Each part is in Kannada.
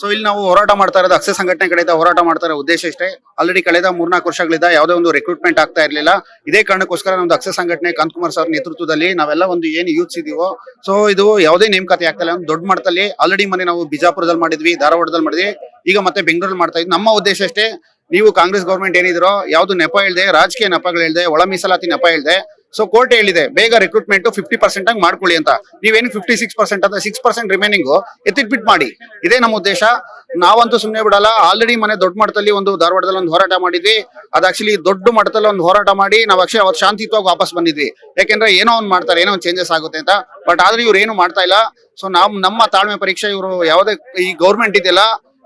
ಸೊ ಇಲ್ಲಿ ನಾವು ಹೋರಾಟ ಮಾಡ್ತಾ ಇರೋದು ಅಕ್ಷಯ ಸಂಘಟನೆ ಕಡೆಯಿಂದ ಹೋರಾಟ ಮಾಡ್ತಾ ಇರೋ ಉದ್ದೇಶ ಇಷ್ಟೇ. ಆಲ್ರೆಡಿ ಕಳೆದ ಮೂರ್ನಾಲ್ಕು ವರ್ಷಗಳಿಂದ ಯಾವುದೇ ಒಂದು ರಿಕ್ರೂಟ್ಮೆಂಟ್ ಆಗ್ತಾ ಇರಲಿಲ್ಲ. ಇದೇ ಕಾರಣಕ್ಕೋಸ್ಕರ ನಮ್ದು ಅಕ್ಷಯ ಸಂಘಟನೆ ಕಾಂತಕುಮಾರ್ ಸರ್ ನೇತೃತ್ವದಲ್ಲಿ ನಾವೆಲ್ಲ ಒಂದು ಏನು ಯೂತ್ಸ್ ಇದೀವೋ ಸೊ ಇದು ಯಾವುದೇ ನೇಮಕಾತಿ ಆಗ್ತಾ ಇಲ್ಲ. ದೊಡ್ಡ ಮಟ್ಟದಲ್ಲಿ ಆಲ್ರೆಡಿ ಮನೆ ನಾವು ಬಿಜಾಪುರದಲ್ಲಿ ಮಾಡಿದ್ವಿ, ಧಾರವಾಡದಲ್ಲಿ ಮಾಡಿದ್ವಿ. ಈಗ ಮತ್ತೆ ಬೆಂಗಳೂರಲ್ಲಿ ಮಾಡ್ತಾ ಇದ್ವಿ ನಮ್ಮ ಉದ್ದೇಶ ಅಷ್ಟೇ ನೀವು ಕಾಂಗ್ರೆಸ್ ಗೌರ್ಮೆಂಟ್ ಏನಿದ್ರೋ ಯಾವ್ದು ನೆಪ ಇಲ್ದೆ, ರಾಜಕೀಯ ನೆಪಗಳು ಇಲ್ದೆ ಒಳ ಮೀಸಲಾತಿ ನೆಪ ಇಲ್ದೆ ಸೊ ಕೋರ್ಟ್ ಹೇಳಿದೆ, ಬೇಗ ರಿಕ್ರೂಟ್ಮೆಂಟ್ ಫಿಫ್ಟಿ ಪರ್ಸೆಂಟ್ ಆಗಿ ಮಾಡ್ಕೊಳ್ಳಿ ಅಂತ. ನೀವೇನು ಫಿಫ್ಟಿ ಸಿಕ್ಸ್ ಪರ್ಸೆಂಟ್ ಅಂತ ಸಿಕ್ಸ್ ಪರ್ಸೆಂಟ್ ರಿಮೈನಿಂಗ್ ಎತ್ತಿಟ್ಬಿಟ್ ಮಾಡಿ. ಇದೇ ನಮ್ಮ ಉದ್ದೇಶ. ನಾವಂತೂ ಸುಮ್ಮನೆ ಬಿಡಲ್ಲ. ಆಲ್ರೆಡಿ ಮನೆ ದೊಡ್ಡ ಮಟ್ಟದಲ್ಲಿ ಒಂದು ಧಾರವಾಡದಲ್ಲಿ ಒಂದು ಹೋರಾಟ ಮಾಡಿದ್ವಿ. ಅದು ಆಕ್ಚುಲಿ ದೊಡ್ಡ ಮಟ್ಟದಲ್ಲಿ ಒಂದು ಹೋರಾಟ ಮಾಡಿ ನಾವು ಅಕ್ಷಯ ಅವತ್ತು ಶಾಂತಿಯುತವಾಗಿ ವಾಪಸ್ ಬಂದಿದ್ವಿ. ಯಾಕೆಂದ್ರೆ ಏನೋ ಒಂದು ಮಾಡ್ತಾರೆ, ಏನೋ ಒಂದು ಚೇಂಜಸ್ ಆಗುತ್ತೆ ಅಂತ. ಬಟ್ ಆದ್ರೆ ಇವ್ರು ಏನು ಮಾಡ್ತಾ ಇಲ್ಲ. ಸೊ ನಾವು ನಮ್ಮ ತಾಳ್ಮೆ ಪರೀಕ್ಷೆ ಇವರು ಯಾವುದೇ ಈ ಗೌರ್ಮೆಂಟ್ ಇದೆಯಲ್ಲ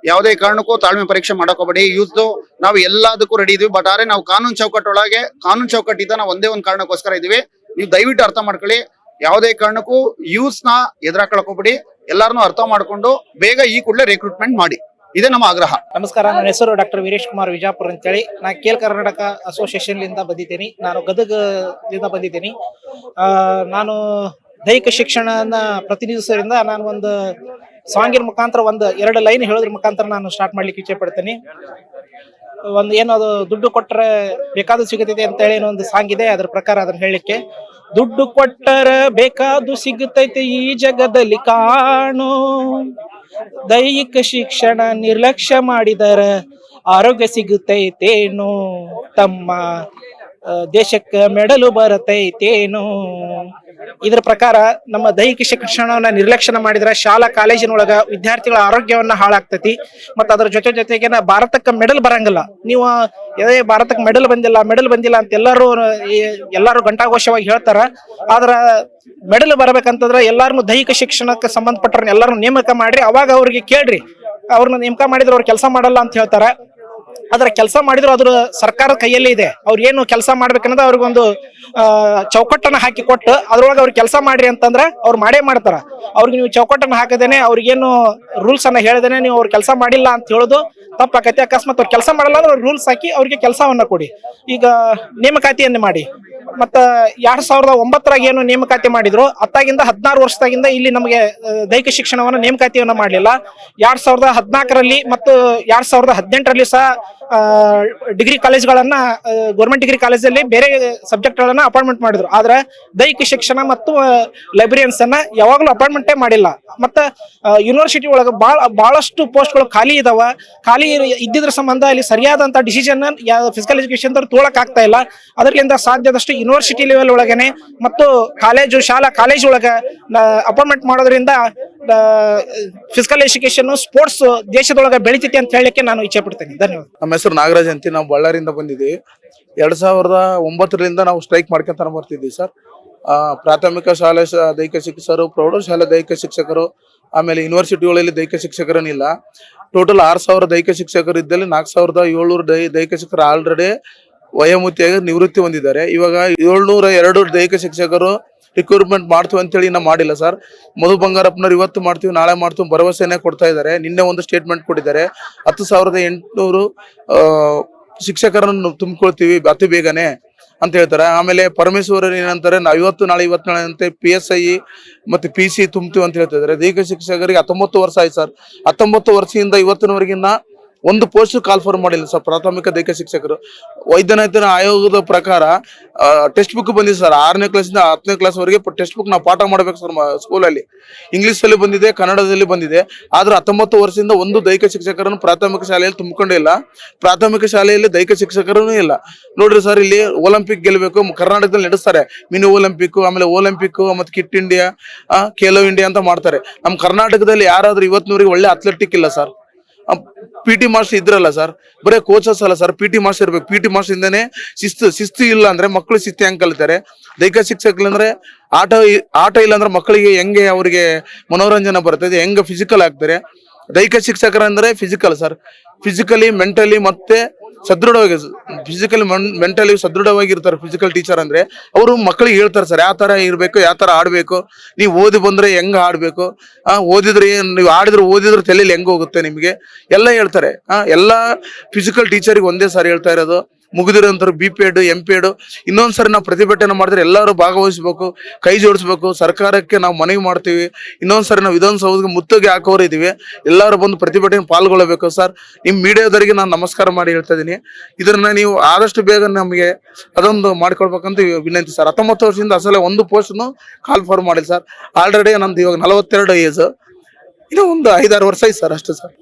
ಯಾವುದೇ ಕಾರಣಕ್ಕೂ ತಾಳ್ಮೆ ಪರೀಕ್ಷೆ ಮಾಡಕೋಬೇಡಿ ಯೂತ್ ನಾವು ಎಲ್ಲದಕ್ಕೂ ರೆಡಿ ಇದೀವಿ. ಬಟ್ ಆದ್ರೆ ನಾವು ಕಾನೂನು ಚೌಕಟ್ಟೊಳಗೆ ಕಾನೂನು ಚೌಕಟ್ಟಿದ್ದ ನಾವು ಒಂದೇ ಒಂದು ಕಾರಣಕ್ಕೋಸ್ಕರ ಇದೀವಿ. ನೀವು ದಯವಿಟ್ಟು ಅರ್ಥ ಮಾಡ್ಕೊಳ್ಳಿ. ಯಾವುದೇ ಕಾರಣಕ್ಕೂ ಯೂಸ್ನ ಎದುರಾಕೊಳಕ್ ಹೋಗ್ಬೇಡಿ. ಎಲ್ಲಾರನ್ನೂ ಅರ್ಥ ಮಾಡ್ಕೊಂಡು ಬೇಗ ಈ ಕೂಡಲೇ ರಿಕ್ರೂಟ್ಮೆಂಟ್ ಮಾಡಿ. ಇದೇ ನಮ್ಮ ಆಗ್ರಹ. ನಮಸ್ಕಾರ, ನನ್ನ ಹೆಸರು ಡಾಕ್ಟರ್ ವೀರೇಶ್ ಕುಮಾರ್ ವಿಜಾಪುರ ಅಂತೇಳಿ. ನಾ ಕೇಲ್ ಕರ್ನಾಟಕ ಅಸೋಸಿಯೇಷನ್ ಲಿಂದ ಬಂದಿದ್ದೀನಿ. ನಾನು ಗದಗದಿಂದ ಬಂದಿದ್ದೀನಿ. ನಾನು ದೈಹಿಕ ಶಿಕ್ಷಣನ ಪ್ರತಿನಿಧಿಸೋದ್ರಿಂದ ನಾನು ಒಂದು ಸಾಂಗಿನ ಮುಖಾಂತರ ಒಂದು ಎರಡು ಲೈನ್ ಹೇಳೋದ್ರ ಮುಖಾಂತರ ನಾನು ಸ್ಟಾರ್ಟ್ ಮಾಡ್ಲಿಕ್ಕೆ ಇಚ್ಛೆ ಪಡ್ತೀನಿ. ಒಂದು ಏನು ಅದು ದುಡ್ಡು ಕೊಟ್ಟರೆ ಬೇಕಾದ ಸಿಗುತ್ತೆ ಅಂತ ಹೇಳಿ ಒಂದು ಸಾಂಗ್ ಇದೆ, ಅದ್ರ ಪ್ರಕಾರ ಅದನ್ನ ಹೇಳಲಿಕ್ಕೆ. ದುಡ್ಡು ಕೊಟ್ಟರ ಬೇಕಾದು ಸಿಗುತ್ತೈತೆ ಈ ಜಗದಲ್ಲಿ ಕಾಣು. ದೈಹಿಕ ಶಿಕ್ಷಣ ನಿರ್ಲಕ್ಷ್ಯ ಮಾಡಿದರ ಆರೋಗ್ಯ ಸಿಗುತ್ತೈತೇನು ತಮ್ಮ ದೇಶಕ್ಕ ಮೆಡಲು ಬರತೈತೇನು. ಇದರ ಪ್ರಕಾರ ನಮ್ಮ ದೈಹಿಕ ಶಿಕ್ಷಣವನ್ನ ನಿರ್ಲಕ್ಷಣ ಮಾಡಿದ್ರೆ ಶಾಲಾ ಕಾಲೇಜಿನೊಳಗ ವಿದ್ಯಾರ್ಥಿಗಳ ಆರೋಗ್ಯವನ್ನ ಹಾಳಾಗ್ತೈತಿ. ಮತ್ತ ಅದರ ಜೊತೆ ಜೊತೆಗೆ ಭಾರತಕ್ಕೆ ಮೆಡಲ್ ಬರಂಗಿಲ್ಲ. ನೀವು ಏ, ಭಾರತಕ್ಕೆ ಮೆಡಲ್ ಬಂದಿಲ್ಲ ಮೆಡಲ್ ಬಂದಿಲ್ಲ ಅಂತ ಎಲ್ಲರೂ ಎಲ್ಲಾರು ಘಂಟಾಘೋಷವಾಗಿ ಹೇಳ್ತಾರ. ಆದ್ರ ಮೆಡಲ್ ಬರ್ಬೇಕಂತಂದ್ರ ಎಲ್ಲಾರನು ದೈಹಿಕ ಶಿಕ್ಷಣಕ್ಕೆ ಸಂಬಂಧಪಟ್ಟವ್ರನ್ನ ಎಲ್ಲಾರು ನೇಮಕ ಮಾಡ್ರಿ. ಅವಾಗ ಅವ್ರಿಗೆ ಕೇಳ್ರಿ. ಅವ್ರನ್ನ ನೇಮಕ ಮಾಡಿದ್ರೆ ಅವ್ರು ಕೆಲಸ ಮಾಡಲ್ಲ ಅಂತ ಹೇಳ್ತಾರ. ಅದ್ರ ಕೆಲಸ ಮಾಡಿದ್ರು, ಅದ್ರ ಸರ್ಕಾರದ ಕೈಯಲ್ಲೇ ಇದೆ. ಅವ್ರು ಏನು ಕೆಲಸ ಮಾಡ್ಬೇಕನ್ನೋದು ಅವ್ರಿಗೊಂದು ಚೌಕಟ್ಟನ್ನು ಚೌಕಟ್ಟನ್ನ ಹಾಕಿ ಕೊಟ್ಟು, ಅದ್ರೊಳಗೆ ಅವ್ರು ಕೆಲಸ ಮಾಡ್ರಿ ಅಂತಂದ್ರೆ ಅವ್ರು ಮಾಡೇ ಮಾಡ್ತಾರ. ಅವ್ರಿಗೆ ನೀವು ಚೌಕಟ್ಟನ್ನ ಹಾಕದೇನೆ ಅವ್ರಿಗೇನು ರೂಲ್ಸ್ ಅನ್ನ ಹೇಳದೇನೆ ನೀವು ಅವ್ರ ಕೆಲಸ ಮಾಡಿಲ್ಲ ಅಂತ ಹೇಳೋದು ತಪ್ಪಾಕತಿ. ಅಕಸ್ಮಾತ್ ಅವ್ರು ಕೆಲಸ ಮಾಡಲ್ಲ ಅಂದ್ರೆ ರೂಲ್ಸ್ ಹಾಕಿ ಅವ್ರಿಗೆ ಕೆಲಸವನ್ನ ಕೊಡಿ. ಈಗ ನೇಮಕಾತಿಯನ್ನು ಮಾಡಿ. ಮತ್ತ ಎರಡ್ ಸಾವಿರದ ಒಂಬತ್ತರಾಗ ಏನು ನೇಮಕಾತಿ ಮಾಡಿದ್ರು, ಅತ್ತಾಗಿಂದ ಹದಿನಾರು ವರ್ಷದಾಗಿಂದ ಇಲ್ಲಿ ನಮಗೆ ದೈಹಿಕ ಶಿಕ್ಷಣವನ್ನ ನೇಮಕಾತಿಯನ್ನ ಮಾಡಲಿಲ್ಲ. ಎರಡ್ ಸಾವಿರದ ಹದಿನಾಲ್ಕರಲ್ಲಿ ಮತ್ತು ಎರಡ್ ಸಾವಿರದ ಹದಿನೆಂಟರಲ್ಲಿ ಸಹ ಡಿಗ್ರಿ ಕಾಲೇಜ್ಗಳನ್ನ ಗೌರ್ಮೆಂಟ್ ಡಿಗ್ರಿ ಕಾಲೇಜಲ್ಲಿ ಬೇರೆ ಸಬ್ಜೆಕ್ಟ್ಗಳನ್ನ ಅಪಾಯಿಂಟ್ಮೆಂಟ್ ಮಾಡಿದ್ರು. ಆದ್ರೆ ದೈಹಿಕ ಶಿಕ್ಷಣ ಮತ್ತು ಲೈಬ್ರರಿಯನ್ಸ್ ಅನ್ನ ಯಾವಾಗಲೂ ಅಪಾಯಿಂಟ್ಮೆಂಟೇ ಮಾಡಿಲ್ಲ. ಮತ್ತ ಯೂನಿವರ್ಸಿಟಿ ಒಳಗೆ ಭಾಳ ಬಹಳಷ್ಟು ಪೋಸ್ಟ್ಗಳು ಖಾಲಿ ಇದಾವ. ಖಾಲಿ ಇದ್ದಿದ್ರ ಸಂಬಂಧ ಅಲ್ಲಿ ಸರಿಯಾದಂತ ಡಿಸಿಷನ್ ಫಿಸಿಕಲ್ ಎಜುಕೇಶನ್ ತೋಳಕ್ ಆಗ್ತಾ ಇಲ್ಲ. ಅದರಿಂದ ಸಾಧ್ಯದಷ್ಟು ಯೂನಿವರ್ಸಿಟಿ ಲೆವೆಲ್ ಒಳಗೇನೆ ಮತ್ತು ಕಾಲೇಜು ಶಾಲಾ ಕಾಲೇಜ್ ಒಳಗ ಅಪಾಯಿಂಟ್ಮೆಂಟ್ ಮಾಡೋದ್ರಿಂದ ಫಿಸಿಕಲ್ ಎಜುಕೇಶನ್ ಸ್ಪೋರ್ಟ್ಸ್ ದೇಶದೊಳಗೆ ಬೆಳಿತೈತಿ ಅಂತ ಹೇಳಕ್ಕೆ ನಾನು ಇಚ್ಛೆ ಪಡ್ತೇನೆ. ಧನ್ಯವಾದ. ನಮ್ಮ ಹೆಸರು ನಾಗರಾಜ್ ಅಂತ ನಾವು ಬಳ್ಳಾರಿಯಿಂದ ಬಂದಿದ್ದೀವಿ. ಎರಡ್ ಸಾವಿರದ ಒಂಬತ್ತರಿಂದ ನಾವು ಸ್ಟ್ರೈಕ್ ಮಾಡ್ಕೊಂತ ಬರ್ತಿದ್ದೀವಿ ಸರ್. ಪ್ರಾಥಮಿಕ ಶಾಲೆ ದೈಹಿಕ ಶಿಕ್ಷಕರು, ಪ್ರೌಢಶಾಲೆ ದೈಹಿಕ ಶಿಕ್ಷಕರು, ಆಮೇಲೆ ಯೂನಿವರ್ಸಿಟಿಗಳಲ್ಲಿ ದೈಹಿಕ ಶಿಕ್ಷಕರನ್ನಿಲ್ಲ ಟೋಟಲ್ ಆರ್ ಸಾವಿರ ದೈಹಿಕ ಶಿಕ್ಷಕರು ಇದ್ದಲ್ಲಿ ನಾಲ್ಕು ಸಾವಿರದ ಏಳ್ನೂರು ದೈ, ದೈಹಿಕ ಶಿಕ್ಷಕರು ಆಲ್ರೆಡಿ ವಯೋಮಿತಿಯಾಗಿ ನಿವೃತ್ತಿ ಹೊಂದಿದ್ದಾರೆ. ಇವಾಗ ಏಳ್ನೂರ ಎರಡು ದೈಹಿಕ ಶಿಕ್ಷಕರು ರಿಕ್ರೂಟ್ಮೆಂಟ್ ಮಾಡ್ತೀವಿ ಅಂತೇಳಿ ಇನ್ನ ಮಾಡಿಲ್ಲ ಸರ್ ಮಧು ಬಂಗಾರಪ್ಪನವ್ರು ಇವತ್ತು ಮಾಡ್ತೀವಿ, ನಾಳೆ ಮಾಡ್ತೀವಿ ಭರವಸೆನೆ ಕೊಡ್ತಾ ಇದ್ದಾರೆ. ನಿನ್ನೆ ಒಂದು ಸ್ಟೇಟ್ಮೆಂಟ್ ಕೊಟ್ಟಿದ್ದಾರೆ. ಹತ್ತು ಸಾವಿರದ ಎಂಟುನೂರು ಶಿಕ್ಷಕರನ್ನು ತುಂಬಿಕೊಳ್ತೀವಿ ಅತಿ ಬೇಗನೆ ಅಂತ ಹೇಳ್ತಾರೆ. ಆಮೇಲೆ ಪರಮೇಶ್ವರರು ಏನಂತಾರೆ, ನಾ ಇವತ್ತು ನಾಳೆ ಇವತ್ತು ನಾಳೆ ಅಂತ ಪಿ ಎಸ್ ಐ ಮತ್ತೆ ಪಿ ಸಿ ತುಂಬ್ತೀವಿ ಅಂತ ಹೇಳ್ತಿದ್ದಾರೆ ದೀರ್ಘ ಶಿಕ್ಷಕರಿಗೆ ಹತ್ತೊಂಬತ್ತು ವರ್ಷ ಆಯ್ತು ಸರ್ ಹತ್ತೊಂಬತ್ತು ವರ್ಷದಿಂದ ಇವತ್ತಿನವರೆಗಿನ ಒಂದು ಪೋಸ್ಟ್ ಕಾಲ್ಫರ್ ಮಾಡಿಲ್ಲ ಸರ್. ಪ್ರಾಥಮಿಕ ದೈಹಿಕ ಶಿಕ್ಷಕರು. ವೈದ್ಯನಾಯ್ತನ ಆಯೋಗದ ಪ್ರಕಾರ ಟೆಕ್ಸ್ಟ್ ಬುಕ್ ಬಂದಿದೆ ಸರ್. ಆರನೇ ಕ್ಲಾಸಿಂದ ಹತ್ತನೇ ಕ್ಲಾಸ್ ವರೆಗೆ ಟೆಕ್ಸ್ಟ್ ಬುಕ್ ನಾವು ಪಾಠ ಮಾಡ್ಬೇಕು ಸರ್ ಸ್ಕೂಲಲ್ಲಿ ಇಂಗ್ಲೀಷ್ ಅಲ್ಲಿ. ಬಂದಿದೆ, ಕನ್ನಡದಲ್ಲಿ ಬಂದಿದೆ. ಆದ್ರೆ ಹತ್ತೊಂಬತ್ತು ವರ್ಷದಿಂದ ಒಂದು ದೈಹಿಕ ಶಿಕ್ಷಕರನ್ನು ಪ್ರಾಥಮಿಕ ಶಾಲೆಯಲ್ಲಿ ತುಂಬಿಕೊಂಡಿಲ್ಲ ಪ್ರಾಥಮಿಕ ಶಾಲೆಯಲ್ಲಿ ದೈಹಿಕ ಶಿಕ್ಷಕರೂ ಇಲ್ಲ. ನೋಡ್ರಿ ಸರ್, ಇಲ್ಲಿ ಒಲಿಂಪಿಕ್ ಗೆಲ್ಲಬೇಕು ಕರ್ನಾಟಕದಲ್ಲಿ ನಡೆಸ್ತಾರೆ. ಮಿನಿ ಒಲಿಂಪಿಕ್, ಆಮೇಲೆ ಒಲಿಂಪಿಕ್, ಮತ್ತೆ ಕಿಟ್ ಇಂಡಿಯಾ ಖೇಲೋ ಇಂಡಿಯಾ ಅಂತ ಮಾಡ್ತಾರೆ. ನಮ್ಮ ಕರ್ನಾಟಕದಲ್ಲಿ ಯಾರಾದ್ರೂ ಇವತ್ತಿನವರೆಗೆ ಒಳ್ಳೆ ಅಥ್ಲೆಟಿಕ್ ಇಲ್ಲ ಸರ್. ಪಿ ಟಿ ಮಾಸ್ಟರ್ ಇದ್ರಲ್ಲ ಸರ್ ಬರೀ ಕೋಚಸ್ ಅಲ್ಲ ಸರ್ ಪಿ ಟಿ ಮಾಸ್ಟರ್ ಇರ್ಬೇಕು. ಪಿ ಟಿ ಮಾಸ್ಟರ್ ಇಂದಾನೆ ಶಿಸ್ತು ಶಿಸ್ತು ಇಲ್ಲ ಅಂದ್ರೆ ಮಕ್ಕಳು ಶಿಸ್ತು ಹೆಂಗ್ ಕಲಿತಾರೆ? ದೈಹಿಕ ಶಿಕ್ಷಕರು ಅಂದ್ರೆ ಆಟ ಆಟ ಇಲ್ಲ ಅಂದ್ರೆ ಮಕ್ಕಳಿಗೆ ಹೆಂಗೆ ಅವರಿಗೆ ಮನೋರಂಜನೆ ಬರ್ತದೆ ಹೆಂಗೆ ಫಿಸಿಕಲ್ ಆಗ್ತಾರೆ? ದೈಹಿಕ ಶಿಕ್ಷಕರಂದ್ರೆ ಫಿಸಿಕಲ್ ಸರ್ ಫಿಸಿಕಲಿ ಮೆಂಟಲಿ ಮತ್ತೆ ಸದೃಢವಾಗಿ ಫಿಸಿಕಲ್ ಮೆಂಟಲಿ ಸದೃಢವಾಗಿರ್ತಾರೆ ಫಿಸಿಕಲ್ ಟೀಚರ್ ಅಂದ್ರೆ. ಅವರು ಮಕ್ಕಳಿಗೆ ಹೇಳ್ತಾರೆ ಸರ್, ಯಾವ ತರ ಇರ್ಬೇಕು, ಯಾವ ತರ ಆಡ್ಬೇಕು? ನೀವು ಓದಿ ಬಂದ್ರೆ ಹೆಂಗ್ ಆಡ್ಬೇಕು? ಆ, ಓದಿದ್ರೆ ನೀವು ಆಡಿದ್ರೆ ಓದಿದ್ರೆ ತಲೆಯಲ್ಲಿ ಹೆಂಗ್ ಹೋಗುತ್ತೆ ನಿಮ್ಗೆ? ಎಲ್ಲ ಹೇಳ್ತಾರೆ. ಆ, ಎಲ್ಲಾ ಫಿಸಿಕಲ್ ಟೀಚರಿಗೆ ಒಂದೇ ಸಾರಿ ಹೇಳ್ತಾ ಇರೋದು. ಮುಗಿದಿರೋಂಥವ್ರು B P Ed M P Ed ಇನ್ನೊಂದ್ಸರಿ ನಾವು ಪ್ರತಿಭಟನೆ ಮಾಡಿದ್ರೆ ಎಲ್ಲರೂ ಭಾಗವಹಿಸಬೇಕು, ಕೈ ಜೋಡಿಸ್ಬೇಕು, ಸರ್ಕಾರಕ್ಕೆ ನಾವು ಮನವಿ ಮಾಡ್ತೀವಿ. ಇನ್ನೊಂದ್ಸರಿ ನಾವು ವಿಧಾನಸೌಧಕ್ಕೆ ಮುತ್ತಿಗೆ ಹಾಕೋರು ಇದೀವಿ. ಎಲ್ಲರೂ ಬಂದು ಪ್ರತಿಭಟನೆ ಪಾಲ್ಗೊಳ್ಳಬೇಕು. ಸರ್ ನಿಮ್ಮ ಮೀಡಿಯಾದವರಿಗೆ ನಾನು ನಮಸ್ಕಾರ ಮಾಡಿ ಹೇಳ್ತಾ ಇದ್ದೀನಿ ಇದನ್ನ ನೀವು ಆದಷ್ಟು ಬೇಗ ನಮಗೆ ಅದೊಂದು ಮಾಡ್ಕೊಳ್ಬೇಕಂತ ವಿನಂತಿ ಸರ್. ಹತ್ತೊಂಬತ್ತು ವರ್ಷದಿಂದ ಅಸಲ ಒಂದು ಪೋಸ್ಟ್ನು ಕಾಲ್ ಫಾರ್ ಮಾಡಿಲ್ಲ ಸರ್. ಆಲ್ರೆಡಿ ನಂದು ಇವಾಗ ನಲವತ್ತೆರಡು ಏಜ್ ಇನ್ನೂ ಒಂದು ಐದಾರು ವರ್ಷ ಐತೆ ಸರ್ ಅಷ್ಟೇ ಸರ್.